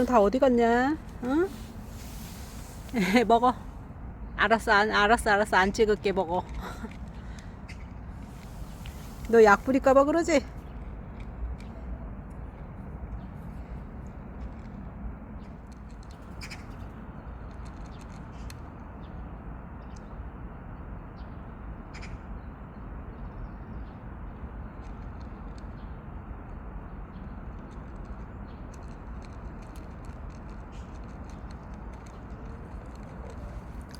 언니들은 다 어디 갔냐? 응? 먹어. 알았어, 안, 알았어, 알았어. 안 찍을게, 먹어. 너 약 뿌릴까봐 그러지?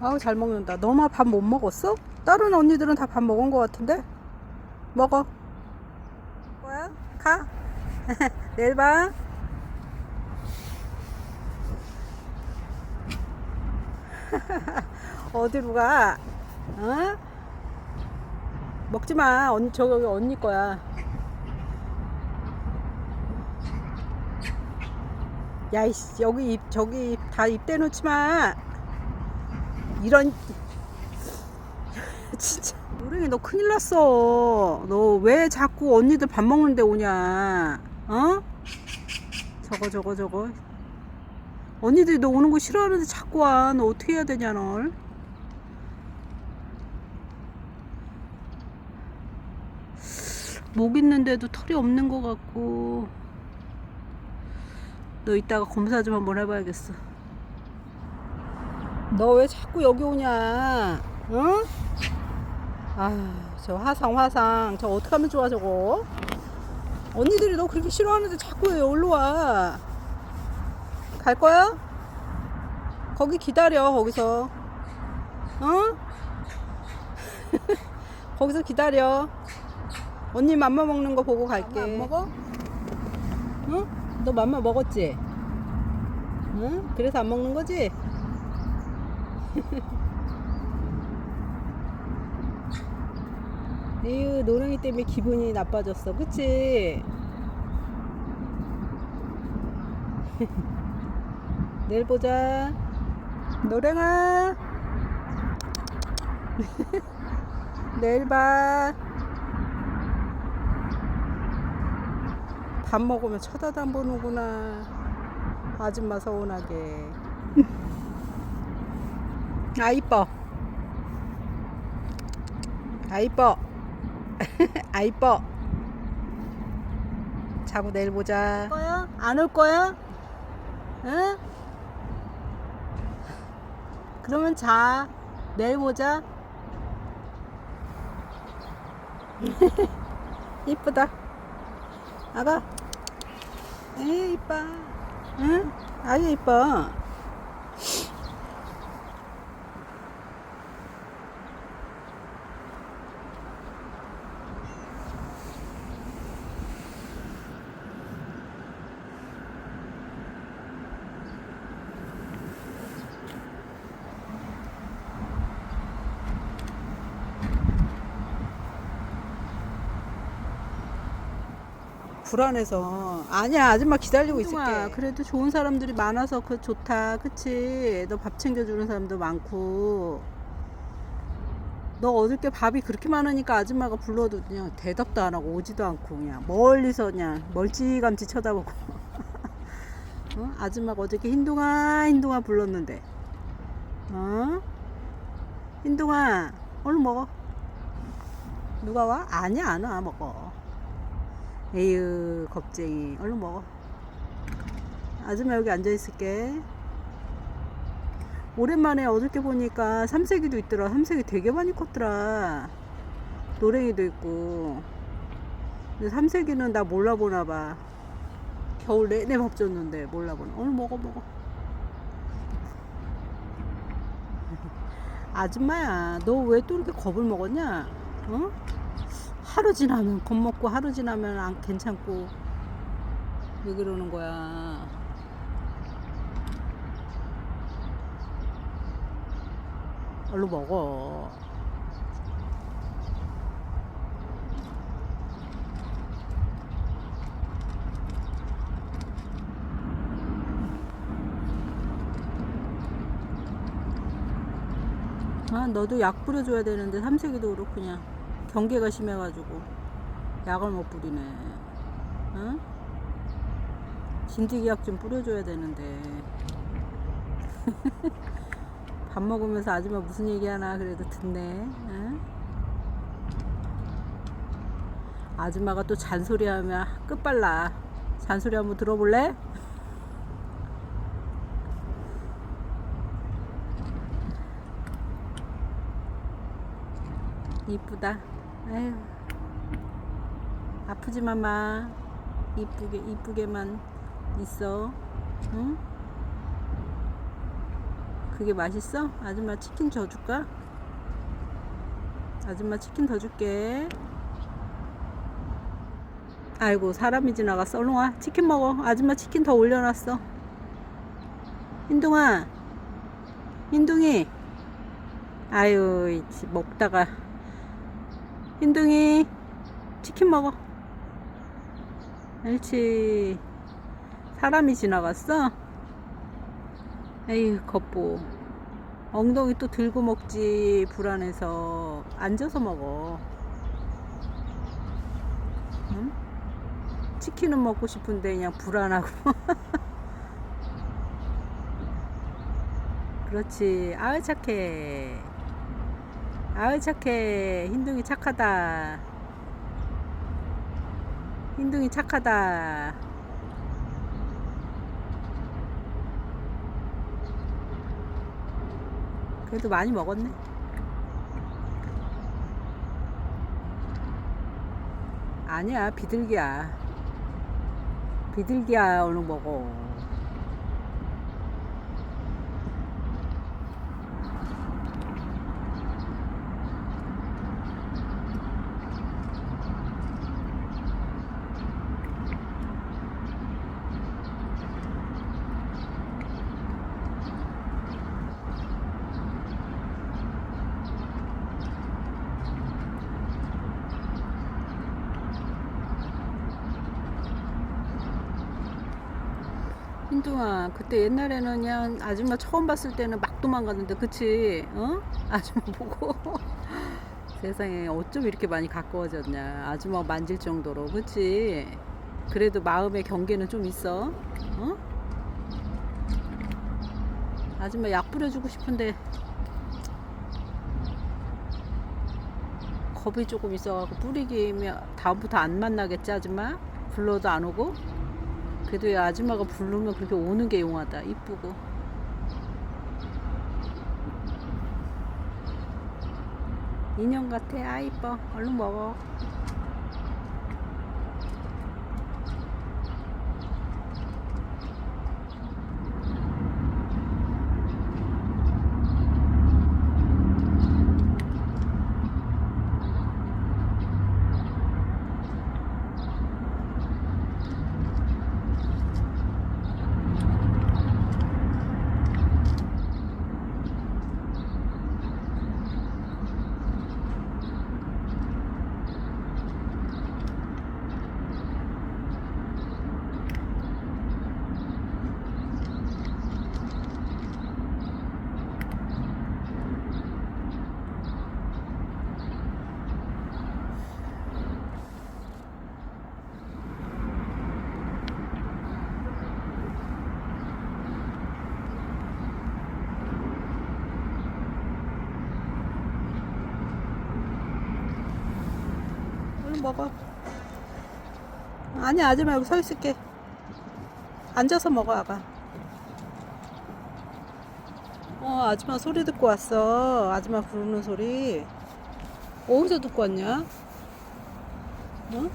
아우 잘 먹는다. 너만 밥 못 먹었어? 다른 언니들은 다 밥 먹은 것 같은데? 먹어. 뭐야? 가. 내일 봐. 어디로 가? 어? 먹지 마. 언니 저기 언니 거야. 야, 이씨, 여기 입, 저기 입, 다 입대 놓지 마. 이런 진짜. 노랭이 너 큰일 났어. 너 왜 자꾸 언니들 밥 먹는데 오냐. 어? 저거 저거 저거. 언니들이 너 오는 거 싫어하는데 자꾸 와너 어떻게 해야 되냐 널? 목 있는데도 털이 없는 것 같고. 너 이따가 검사 좀 한번 해봐야겠어 너 왜 자꾸 여기 오냐? 응? 아, 저 화상 화상. 저 어떡하면 좋아 저거? 언니들이 너 그렇게 싫어하는데 자꾸 왜 여기로 와? 갈 거야? 거기 기다려 거기서. 어? 거기서 기다려. 언니 맘마 먹는 거 보고 갈게. 안 먹어? 응? 너 맘마 먹었지? 응? 그래서 안 먹는 거지? 에휴 노랭이 때문에 기분이 나빠졌어 그치? 내일 보자 노랭아 내일 봐. 밥 먹으면 쳐다도 안 보는구나. 아줌마 서운하게. 아 이뻐. 아 이뻐. 아 이뻐. 자고 내일 보자. 거야? 안 올 거야? 응? 그러면 자. 내일 보자. 이쁘다. 아가. 에 이뻐. 응? 아주 이뻐 불안해서. 아니야 아줌마 기다리고 있을게. 그래도 좋은 사람들이 많아서 그 좋다. 그치? 너 밥 챙겨주는 사람도 많고. 너 어저께 밥이 그렇게 많으니까 아줌마가 불러도 그냥 대답도 안 하고 오지도 않고 그냥 멀리서 그냥 멀찌감치 쳐다보고. 어? 아줌마가 어저께 흰둥아 흰둥아 불렀는데. 어? 흰둥아 얼른 먹어. 누가 와? 아니야 안 와 먹어 에휴 겁쟁이. 얼른 먹어. 아줌마 여기 앉아 있을게. 오랜만에 어저께 보니까 삼색이도 있더라. 삼색이 되게 많이 컸더라. 노랭이도 있고. 근데 삼색이는 나 몰라보나 봐. 겨울 내내 밥 줬는데 몰라보나. 오늘 먹어 먹어. 아줌마야 너 왜 또 이렇게 겁을 먹었냐? 어? 하루 지나면 겁먹고 하루 지나면 안 괜찮고. 왜 그러는 거야? 얼른 먹어. 아 너도 약 뿌려줘야 되는데 삼색이도 그냥 경계가 심해가지고 약을 못 뿌리네 응? 진드기약 좀 뿌려줘야 되는데 밥 먹으면서 아줌마 무슨 얘기하나 그래도 듣네 응? 아줌마가 또 잔소리하면 끝발나 잔소리 한번 들어볼래? 이쁘다 아유. 아프지만 마. 이쁘게 이쁘게만 있어. 응? 그게 맛있어? 아줌마 치킨 더 줄까? 아줌마 치킨 더 줄게. 아이고 사람이 지나갔어. 얼른 와. 치킨 먹어. 아줌마 치킨 더 올려놨어. 흰둥아. 흰둥이. 아유 이 먹다가 흰둥이 치킨 먹어. 옳지. 사람이 지나갔어? 에이 겉보. 엉덩이 또 들고 먹지 불안해서. 앉아서 먹어. 응? 치킨은 먹고 싶은데 그냥 불안하고. 그렇지. 아유 착해 아유 착해. 흰둥이 착하다. 흰둥이 착하다. 그래도 많이 먹었네. 아니야 비둘기야. 비둘기야 얼른 먹어 흰둥아 그때 옛날에는 그냥 아줌마 처음 봤을 때는 막 도망갔는데 그치? 어? 아줌마 보고. 세상에 어쩜 이렇게 많이 가까워졌냐. 아줌마 만질 정도로 그치? 그래도 마음의 경계는 좀 있어. 어? 아줌마 약 뿌려주고 싶은데. 겁이 조금 있어갖고 뿌리기면 다음부터 안 만나겠지 아줌마? 불러도 안 오고 그래도 이 아줌마가 부르면 그렇게 오는 게 용하다. 이쁘고. 인형 같아. 아 이뻐. 얼른 먹어. 얼른 먹어. 아니 아줌마 여기 서 있을게. 앉아서 먹어 아가. 어 아줌마 소리 듣고 왔어. 아줌마 부르는 소리. 어디서 듣고 왔냐? 어?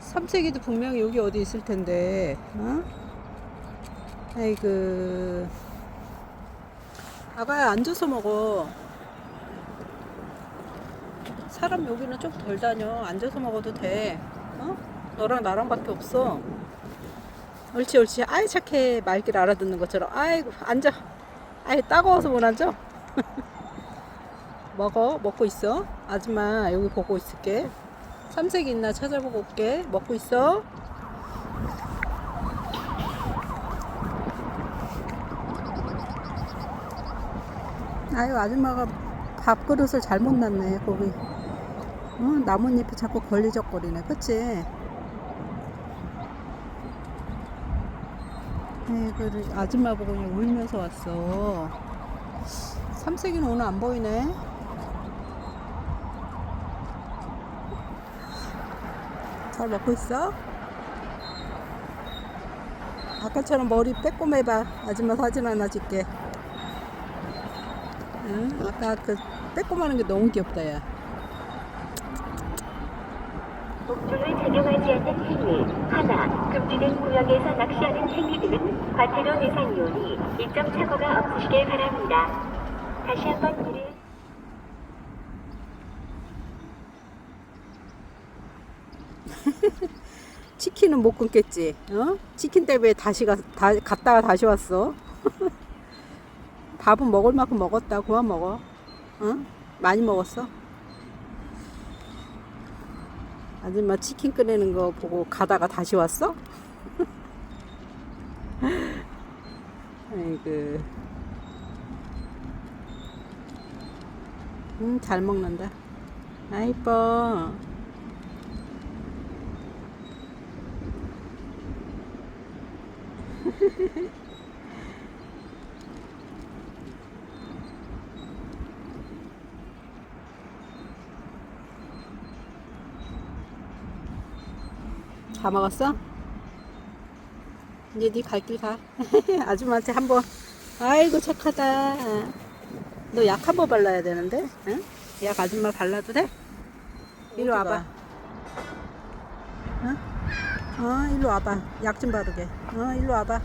삼색이도 분명히 여기 어디 있을 텐데. 어? 아이고. 아가야 앉아서 먹어. 사람 여기는 좀 덜 다녀. 앉아서 먹어도 돼. 어? 너랑 나랑 밖에 없어. 옳지, 옳지. 아이, 착해. 말귀를 알아듣는 것처럼. 아이고, 앉아. 아이, 따가워서 못 앉아. 먹어. 먹고 있어. 아줌마, 여기 보고 있을게. 삼색이 있나 찾아보고 올게. 먹고 있어. 아유, 아줌마가 밥그릇을 잘못 놨네, 거기. 어, 나뭇잎이 자꾸 걸리적거리네. 그치? 이거를 아줌마 보고 울면서 왔어. 삼색이는 오늘 안 보이네. 잘 먹고 있어? 아까처럼 머리 빼꼼해봐. 아줌마 사진 하나 찍게. 응? 아까 그 빼꼼하는 게 너무 귀엽다, 야. 목줄을 착용하지 않는 행위, 하나, 금지된 구역에서 낚시하는 행위 등은 과태료 대상이오니 이점 착오가 없으시길 바랍니다. 다시 한번 이를 치킨은 못 끊겠지. 어? 치킨 때문에 다시 가, 다, 갔다가 다시 왔어. 밥은 먹을 만큼 먹었다. 그만 먹어. 응? 많이 먹었어. 아줌마 치킨 꺼내는 거 보고 가다가 다시 왔어? 아이고. 음, 잘 먹는다. 아, 이뻐. 다 먹었어? 이제 네 갈 길 가. 아줌마한테 한번. 아이고 착하다. 너 약 한 번 발라야 되는데, 응? 약 아줌마 발라도 돼? 이리 와봐. 응? 어, 일로 와봐. 약 좀 바르게. 어, 일로 와봐.